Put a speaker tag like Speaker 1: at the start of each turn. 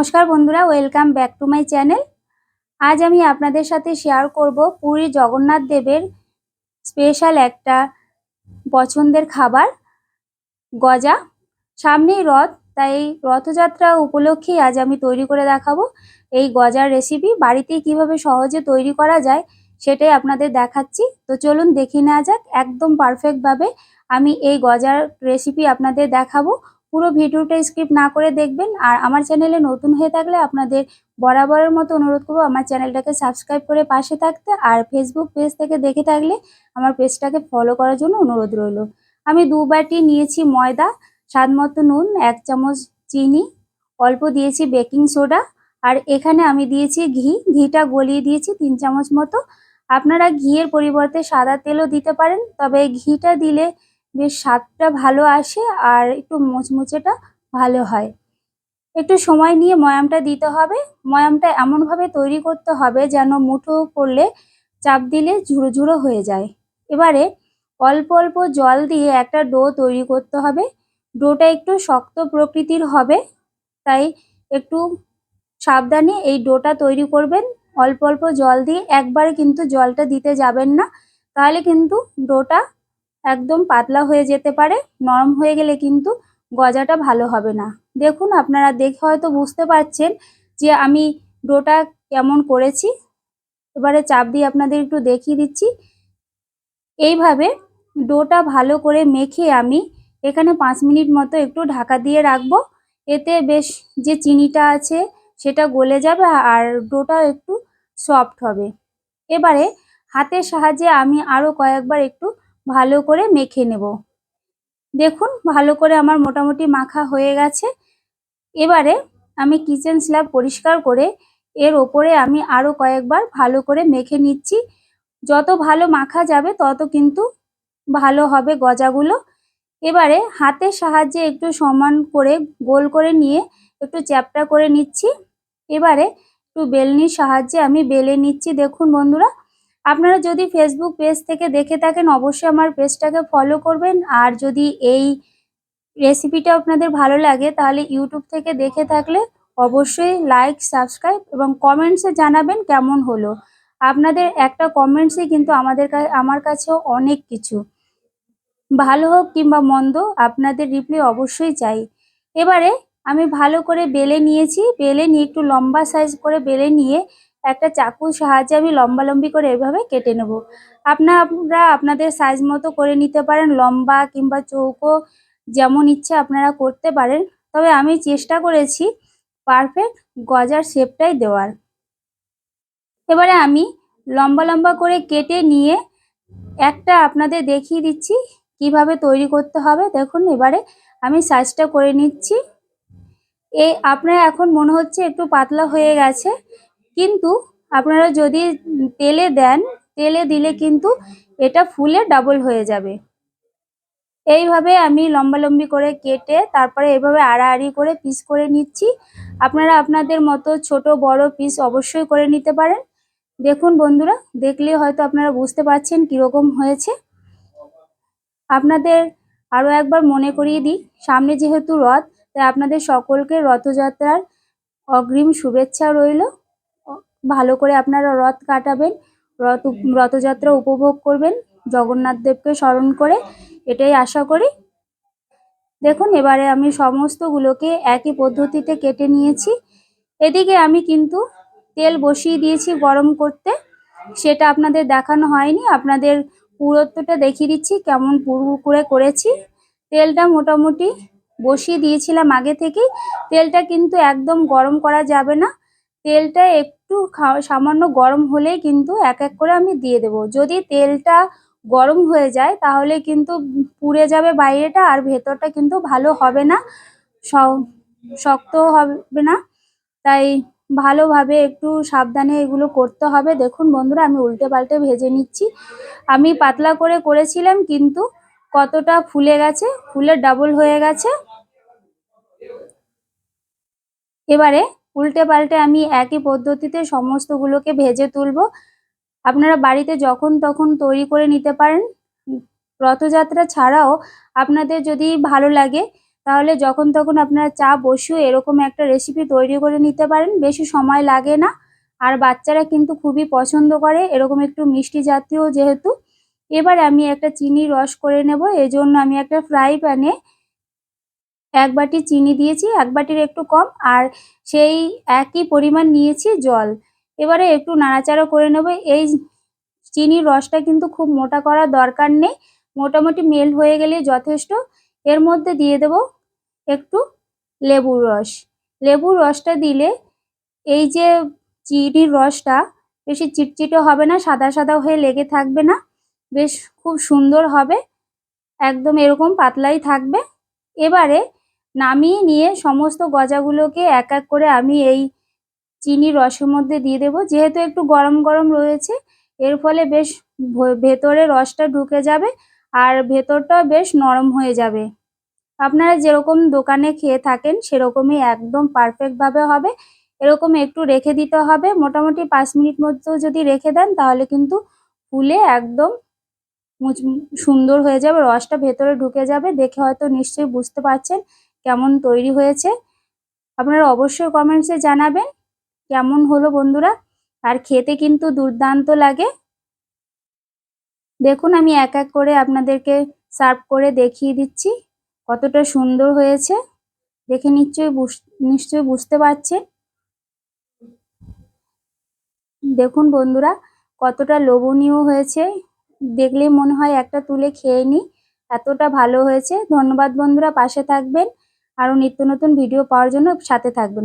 Speaker 1: নমস্কার বন্ধুরা welcome back to my channel আজ আমি আপনাদের সাথে শেয়ার করব পুরী জগন্নাথ দেবের স্পেশাল একটা পছন্দের খাবার, গজা। সামনেই রথ, তাই রথযাত্রা উপলক্ষেই আজ আমি তৈরি করে দেখাবো এই গজার রেসিপি বাড়িতেই কীভাবে সহজে তৈরি করা যায় সেটাই আপনাদের দেখাচ্ছি। তো চলুন দেখে নেওয়া যাক, একদম পারফেক্টভাবে আমি এই গজার রেসিপি আপনাদের দেখাবো। পুরো ভিডিওটা স্কিপ না করে দেখবেন আর আমার চ্যানেলে নতুন হয়ে থাকলে আপনাদের বরাবরের মতো অনুরোধ করব আমার চ্যানেলটাকে সাবস্ক্রাইব করে পাশে থাকতে আর ফেসবুক পেজ থেকে দেখে থাকলে আমার পেজটাকে ফলো করার জন্য অনুরোধ রইল। আমি দু বাটি নিয়েছি ময়দা, স্বাদ মতো নুন, এক চামচ চিনি, অল্প দিয়েছি বেকিং সোডা আর এখানে আমি দিয়েছি ঘি। ঘিটা গলিয়ে দিয়েছি তিন চামচ মতো। আপনারা ঘিয়ের পরিবর্তে সাদা তেলও দিতে পারেন, তবে ঘিটা দিলে বেশ স্বাদটা ভালো আসে আর একটু মুচমুচেটা ভালো হয়। একটু সময় নিয়ে ময়ামটা দিতে হবে। ময়ামটা এমনভাবে তৈরি করতে হবে যেন মুঠো করলে চাপ দিলে ঝুড়ো ঝুড়ো হয়ে যায়। এবারে অল্প অল্প জল দিয়ে একটা ডো তৈরি করতে হবে। ডোটা একটু শক্ত প্রকৃতির হবে, তাই একটু সাবধানে এই ডোটা তৈরি করবেন। অল্প অল্প জল দিয়ে একবারে কিন্তু জলটা দিতে যাবেন না, তাহলে কিন্তু ডোটা একদম পাতলা হয়ে যেতে পারে, নরম হয়ে গেলে কিন্তু গজাটা ভালো হবে না। দেখুন, আপনারা দেখে হয়তো বুঝতে পারছেন যে আমি ডোটা কেমন করেছি। এবারে চাপ দিয়ে আপনাদের একটু দেখিয়ে দিচ্ছি। এইভাবে ডোটা ভালো করে মেখে আমি এখানে পাঁচ মিনিট মতো একটু ঢাকা দিয়ে রাখব। এতে বেশ যে চিনিটা আছে সেটা গলে যাবে আর ডোটা একটু সফট হবে। এবারে হাতের সাহায্যে আমি আরও কয়েকবার একটু ভালো করে মেখে নেব। দেখুন, ভালো করে আমার মোটামুটি মাখা হয়ে গেছে। এবারে আমি কিচেন স্ল্যাব পরিষ্কার করে এর ওপরে আমি আরও কয়েকবার ভালো করে মেখে নিচ্ছি। যত ভালো মাখা যাবে, তত কিন্তু ভালো হবে গজাগুলো। এবারে হাতের সাহায্যে একটু সমান করে, গোল করে নিয়ে একটু চ্যাপটা করে নিচ্ছি। এবারে একটু বেলনির সাহায্যে আমি বেলে নিচ্ছি। দেখুন বন্ধুরা আপনারা যদি ফেসবুক পেজ থেকে দেখে থাকেন, অবশ্যই আমার পেজটাকে ফলো করবেন। আর যদি এই রেসিপিটা আপনাদের ভালো লাগে, তাহলে ইউটিউব থেকে দেখে থাকলে অবশ্যই লাইক সাবস্ক্রাইব এবং কমেন্টসে জানাবেন কেমন হলো। আপনাদের একটা কমেন্টসই কিন্তু আমাদের আমার কাছেও অনেক কিছু। ভালো হোক কিংবা মন্দ, আপনাদের রিপ্লাই অবশ্যই চাই। এবারে আমি ভালো করে বেলে নিয়েছি। বেলে নিয়ে একটু লম্বা সাইজ করে বেলে নিয়ে একটা চাকুর সাহায্যে আমি লম্বা লম্বি করে এভাবে কেটে নেব। আপনারা আপনাদের সাইজ মতো করে নিতে পারেন, লম্বা কিংবা চৌকো যেমন ইচ্ছে আপনারা করতে পারেন। তবে আমি চেষ্টা করেছি পারফেক্ট গজার শেপটাই দেওয়ার। এবারে আমি লম্বা লম্বা করে কেটে নিয়ে একটা আপনাদের দেখিয়ে দিচ্ছি কীভাবে তৈরি করতে হবে। দেখুন, এবারে আমি সাইজটা করে নিচ্ছি। এ, আপনার এখন মনে হচ্ছে একটু পাতলা হয়ে গেছে। কিন্তু আপনারা যদি তেলে দেন, তেলে দিলে কিন্তু এটা ফুলে ডাবল হয়ে যাবে। এইভাবে আমি লম্বা লম্বি করে কেটে তারপরে এভাবে আড়াআড়ি করে পিস করে নিচ্ছি। আপনারা আপনাদের মতো ছোট, বড় পিস অবশ্যই করে নিতে পারেন। দেখুন বন্ধুরা, দেখলে হয়তো আপনারা বুঝতে পারছেন কীরকম হয়েছে। আপনাদের আরও একবার মনে করিয়ে দিই, সামনে যেহেতু রথ, তাই আপনাদের সকলকে রথযাত্রার অগ্রিম শুভেচ্ছা রইল। ভালো করে আপনারা রথ কাটাবেন রথ রথযাত্রা উপভোগ করবেন জগন্নাথ দেবকে স্মরণ করে এটাই আশা করি। দেখুন এবারে আমি সমস্তগুলোকে একই পদ্ধতিতে কেটে নিয়েছি। এদিকে আমি কিন্তু তেল বসিয়ে দিয়েছি গরম করতে সেটা আপনাদের দেখানো হয়নি আপনাদের পুরোত্বটা দেখিয়ে দিচ্ছি কেমন পুরু করে করেছি। তেলটা মোটামুটি বসিয়ে দিয়েছিলাম আগে থেকেই তেলটা কিন্তু একদম গরম করা যাবে না। তেলটা একটু সামান্য গরম হলেই কিন্তু এক এক করে আমি দিয়ে দেব। যদি তেলটা গরম হয়ে যায়, তাহলে কিন্তু পুড়ে যাবে বাইরেটা আর ভেতরটা কিন্তু ভালো হবে না শক্ত হবে না। তাই ভালোভাবে একটু সাবধানে এগুলো করতে হবে। দেখুন বন্ধুরা, আমি উল্টে পাল্টে ভেজে নিচ্ছি। আমি পাতলা করে করেছিলাম, কিন্তু কতটা ফুলে গেছে, ফুলে ডাবল হয়ে গেছে। এবারে উল্টে পাল্টে আমি একই পদ্ধতিতে সমস্তগুলোকে ভেজে তুলব। আপনারা বাড়িতে যখন তখন তৈরি করে নিতে পারেন। রথযাত্রা ছাড়াও আপনাদের যদি ভালো লাগে, তাহলে যখন তখন আপনারা চা বসিয়েও এরকম একটা রেসিপি তৈরি করে নিতে পারেন। বেশি সময় লাগে না। আর বাচ্চারা কিন্তু খুবই পছন্দ করে, এরকম একটু মিষ্টি জাতীয় যেহেতু। এবার আমি একটা চিনি রস করে নেব। এজন্য আমি একটা ফ্রাই প্যানে এক বাটি চিনি দিয়েছি, এক বাটির একটু কম, আর সেই একই পরিমাণ নিয়েছি জল। এবারে একটু নাড়াচাড়া করে নেব। এই চিনির রসটা কিন্তু খুব মোটা করার দরকার নেই। মোটামুটি মেল্ট হয়ে গেলে যথেষ্ট। এর মধ্যে দিয়ে দেব একটু লেবুর রস। লেবুর রসটা দিলে এই যে চিনির রসটা বেশি চিটচিটে হবে না, সাদা সাদা হয়ে লেগে থাকবে না, বেশ খুব সুন্দর হবে, একদম এরকম পাতলাই থাকবে। এবারে নামিয়ে নিয়ে সমস্ত গজাগুলোকে এক এক করে আমি এই চিনির রসের মধ্যে দিয়ে দেব। যেহেতু একটু গরম গরম রয়েছে, এর ফলে বেশ ভেতরে রসটা ঢুকে যাবে আর ভেতরটা বেশ নরম হয়ে যাবে। আপনারা যেরকম দোকানে খেয়ে থাকেন, সেরকমই একদম পারফেক্টভাবে হবে। এরকম একটু রেখে দিতে হবে। মোটামুটি পাঁচ মিনিট মধ্যেও যদি রেখে দেন, তাহলে কিন্তু ফুলে একদম সুন্দর হয়ে যাবে। রসটা ভেতরে ঢুকে যাবে। দেখে হয়তো নিশ্চয়ই বুঝতে পারছেন। কেমন তৈরি হয়েছে? আপনারা অবশ্যই কমেন্টসে জানাবেন কেমন হলো বন্ধুরা? আর খেতে কিন্তু দুর্দান্ত লাগে। দেখুন, আমি এক এক করে আপনাদেরকে সার্ভ করে দেখিয়ে দিচ্ছি কতটা সুন্দর হয়েছে। দেখে নিশ্চয়ই নিশ্চয়ই বুঝতে পারছেন। দেখুন বন্ধুরা, কতটা লোভনীয় হয়েছে। দেখলেই মনে হয় একটা তুলে খেয়ে নিই এতটা ভালো হয়েছে। ধন্যবাদ বন্ধুরা, পাশে থাকবেন। আরও নিত্য নতুন ভিডিও পাওয়ার জন্য সাথে থাকবেন।